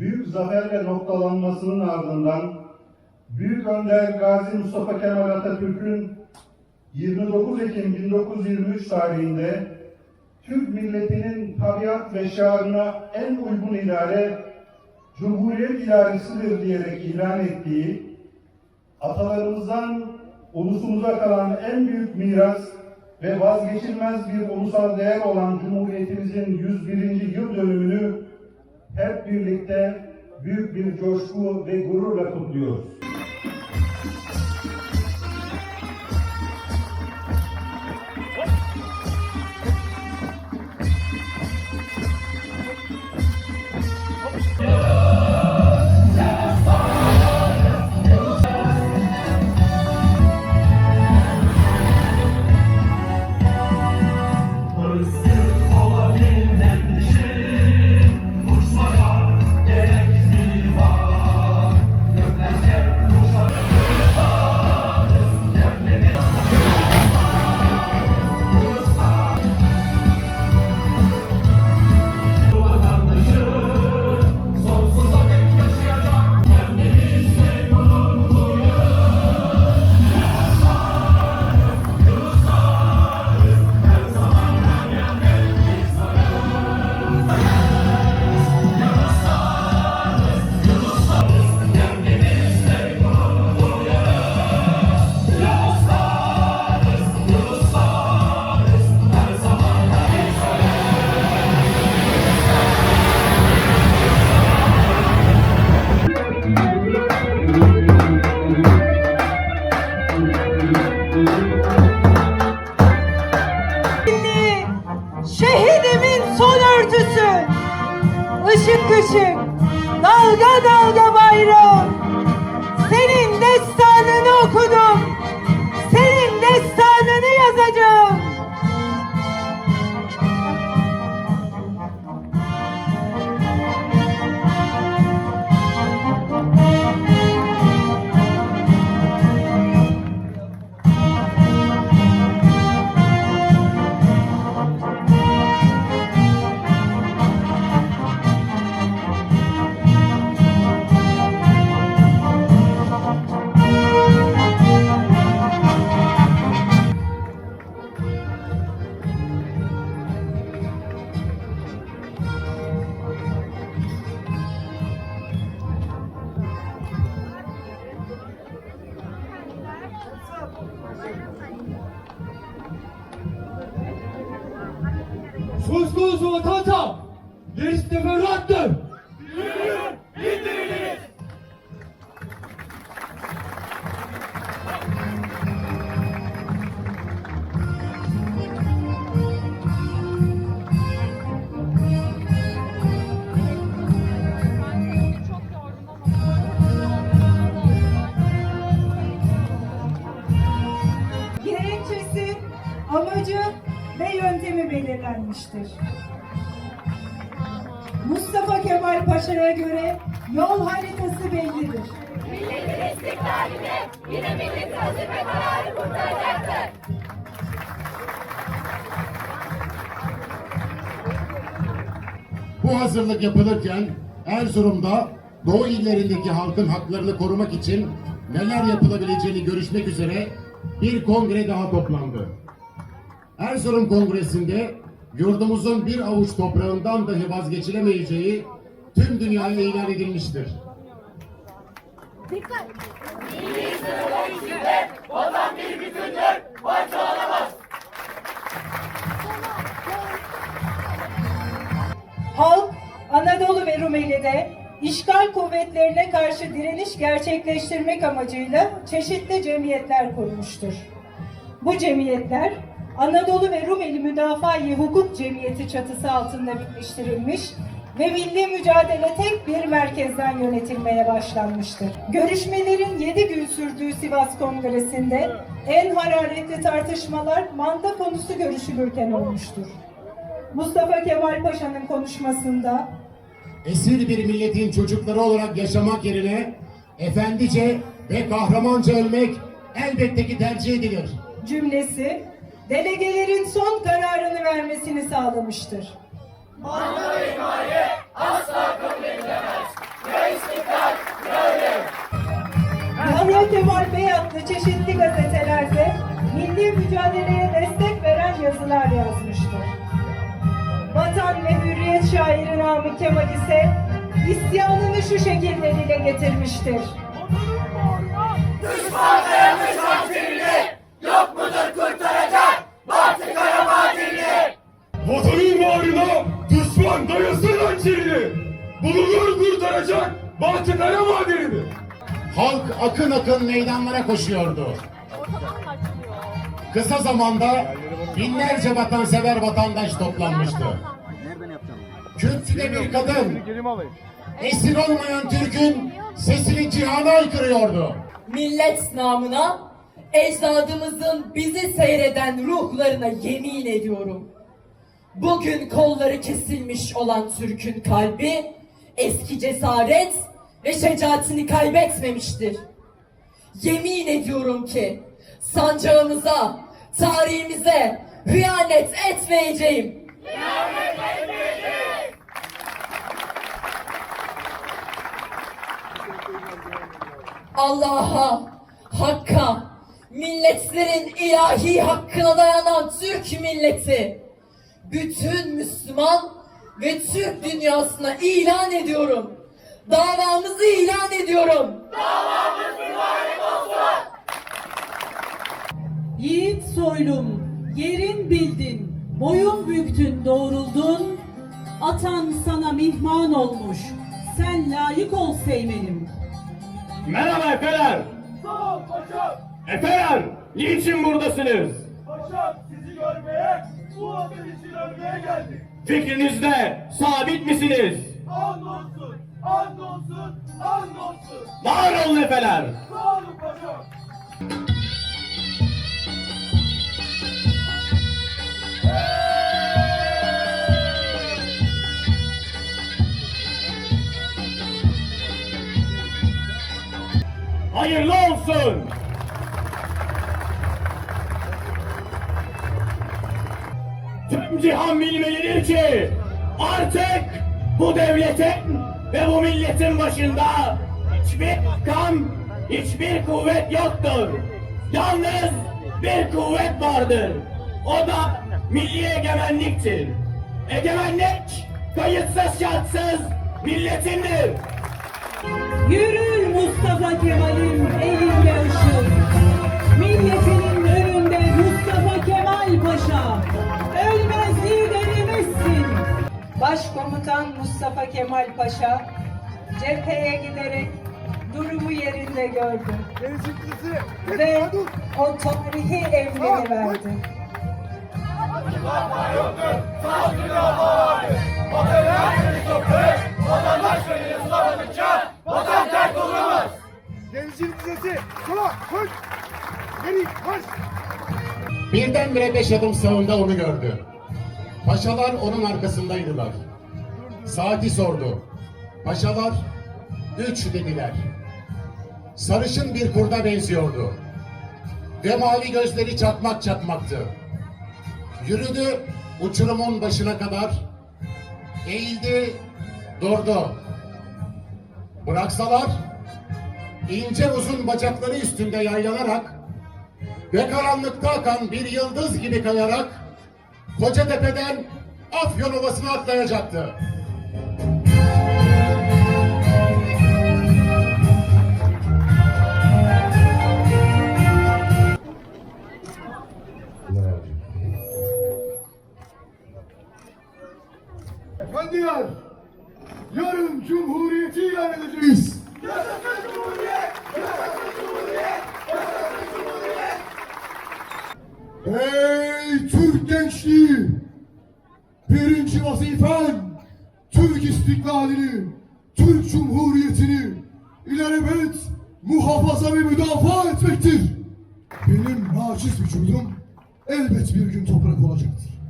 Büyük zaferle noktalanmasının ardından Büyük Önder Gazi Mustafa Kemal Atatürk'ün 29 Ekim 1923 tarihinde Türk milletinin tabiat ve şiarına en uygun idare Cumhuriyet idaresidir diyerek ilan ettiği atalarımızdan ulusumuza kalan en büyük miras ve vazgeçilmez bir ulusal değer olan Cumhuriyetimizin 101. yıl dönümünü hep birlikte büyük bir coşku ve gururla kutluyoruz. Belirlenmiştir. Mustafa Kemal Paşa'ya göre yol haritası bellidir. Milletin istiklalini yine milleti hazır ve kararı kurtaracaktır. Bu hazırlık yapılırken Erzurum'da Doğu illerindeki halkın haklarını korumak için neler yapılabileceğini görüşmek üzere bir kongre daha toplandı. Erzurum Kongresi'nde yurdumuzun bir avuç toprağından dahi vazgeçilemeyeceği tüm dünyaya ilan edilmiştir. Halk Anadolu ve Rumeli'de işgal kuvvetlerine karşı direniş gerçekleştirmek amacıyla çeşitli cemiyetler kurmuştur. Bu cemiyetler Anadolu ve Rumeli Müdafaa-i Hukuk Cemiyeti çatısı altında birleştirilmiş ve milli mücadele tek bir merkezden yönetilmeye başlanmıştır. Görüşmelerin 7 gün sürdüğü Sivas Kongresi'nde en hararetli tartışmalar manda konusu görüşülürken olmuştur. Mustafa Kemal Paşa'nın konuşmasında Esir bir milletin çocukları olarak yaşamak yerine efendice ve kahramanca ölmek elbette ki tercih edilir. cümlesi delegelerin son kararını vermesini sağlamıştır. Yahya Kemal Bey adlı çeşitli gazetelerde milli mücadeleye destek veren yazılar yazmıştır. Vatan ve Hürriyet şairi Namık Kemal ise isyanını şu şekilde dile getirmiştir. Vatanın bağrına düşman dayasın hançerini. Bulunur kurtaracak Bahçekara madenini. Halk akın akın meydanlara koşuyordu. Kısa zamanda binlerce vatansever vatandaş toplanmıştı. Kürsüde bir kadın esir olmayan Türk'ün sesini cihana aykırıyordu. millet namına ecdadımızın bizi seyreden ruhlarına yemin ediyorum. Bugün kolları kesilmiş olan Türk'ün kalbi eski cesaret ve şecaatini kaybetmemiştir. Yemin ediyorum ki sancağımıza, tarihimize hıyanet etmeyeceğim. Allah'a, Hakk'a, milletlerin ilahi hakkına dayanan Türk milleti, bütün Müslüman ve Türk dünyasına ilan ediyorum. Davamızı ilan ediyorum. Yiğit soylum, yerin bildin, boyun büktün doğruldun, atan sana mihman olmuş, sen layık ol seymenim. Merhaba efeler. Sağ ol paşam. Efeler, niçin buradasınız? Paşam sizi görmeye, bu adım için ölmeye geldik. Fikrinizde sabit misiniz? Andolsun, andolsun, andolsun. Var olun efeler. Sağ olun paşam. Hayırlı olsun. Tüm cihan bilmelidir ki artık bu devletin ve bu milletin başında hiçbir makam, hiçbir kuvvet yoktur. Yalnız bir kuvvet vardır. O da milli egemenliktir. Egemenlik kayıtsız şartsız milletindir. Yürü Mustafa Kemal'im elinde Başkomutan Mustafa Kemal Paşa cepheye giderek durumu yerinde gördü ve o tarihi emrini verdi. Dizesi, sola, koş. Geri, koş. Birdenbire beş adım sağında onu gördü. Paşalar onun arkasındaydılar. Saati sordu. Paşalar üç dediler. Sarışın bir kurda benziyordu. Ve mavi gözleri çakmak çakmaktı. Yürüdü uçurumun başına kadar. Eğildi, durdu. Bıraksalar ince uzun bacakları üstünde yaylanarak ve karanlıkta akan bir yıldız gibi kayarak Kocatepe'den Afyon Ovası'na atlayacaktı. İlelebet muhafaza ve müdafaa etmektir. Benim naçiz vücudum elbet bir gün toprak olacaktır.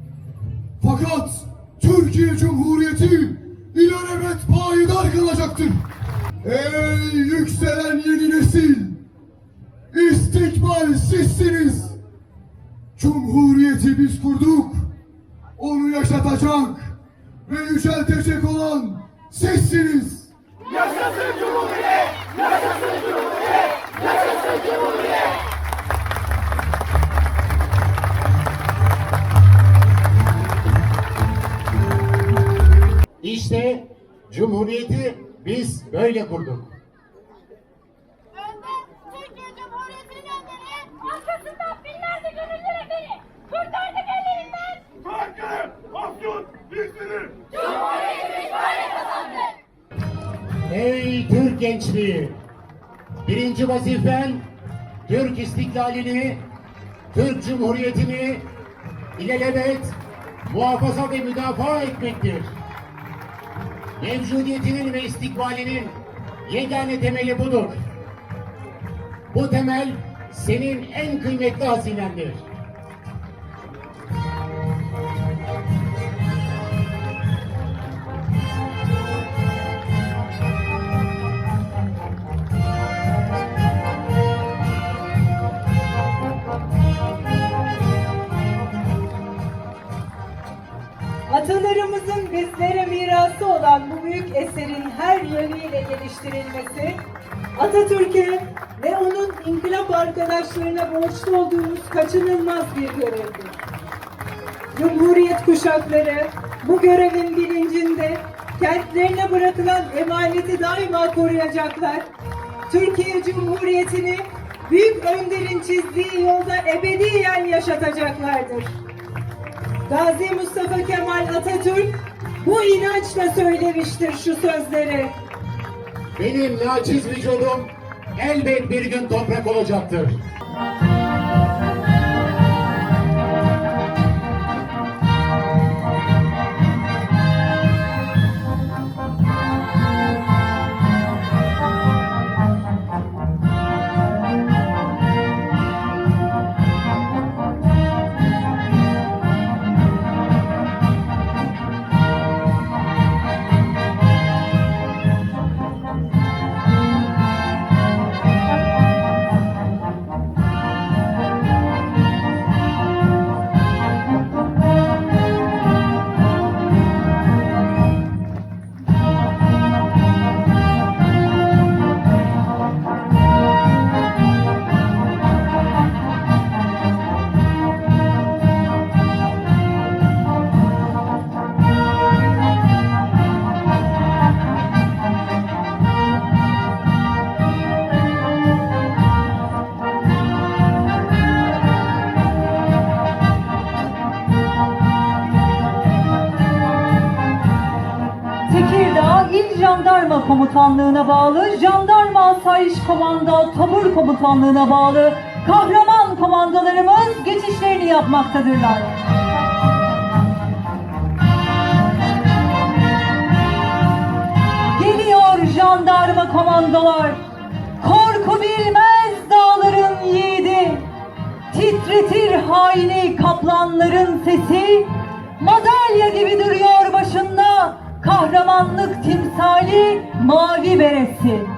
Fakat Türkiye Cumhuriyeti ilelebet payidar kalacaktır. Ey yükselen yeni nesil! İstikbal sizsiniz! Cumhuriyeti biz kurduk. Onu yaşatacak ve yüceltecek olan sizsiniz. Böyle kazandı. Ey Türk gençliği! Birinci vazifen Türk istiklalini, Türk Cumhuriyeti'ni ilelebet muhafaza ve müdafaa etmektir. Mevcudiyetinin ve istikbalinin yegane temeli budur. Bu temel senin en kıymetli hazinendir. Her yönüyle geliştirilmesi, Atatürk'e ve onun inkılap arkadaşlarına borçlu olduğumuz kaçınılmaz bir görevdir. Cumhuriyet kuşakları bu görevin bilincinde kentlerine bırakılan emaneti daima koruyacaklar. Türkiye Cumhuriyeti'ni büyük önderin çizdiği yolda ebediyen yaşatacaklardır. Gazi Mustafa Kemal Atatürk bu inançla söylemiştir şu sözleri. Benim naçiz vücudum elbet bir gün toprak olacaktır. Komutanlığı'na bağlı Jandarma Asayiş Komando Tabur Komutanlığı'na bağlı kahraman komandolarımız geçişlerini yapmaktadırlar. Geliyor jandarma komandolar, korku bilmez dağların yiğidi, titretir haini kaplanların sesi, madalya gibi duruyor başında kahramanlık timsali mavi beresi.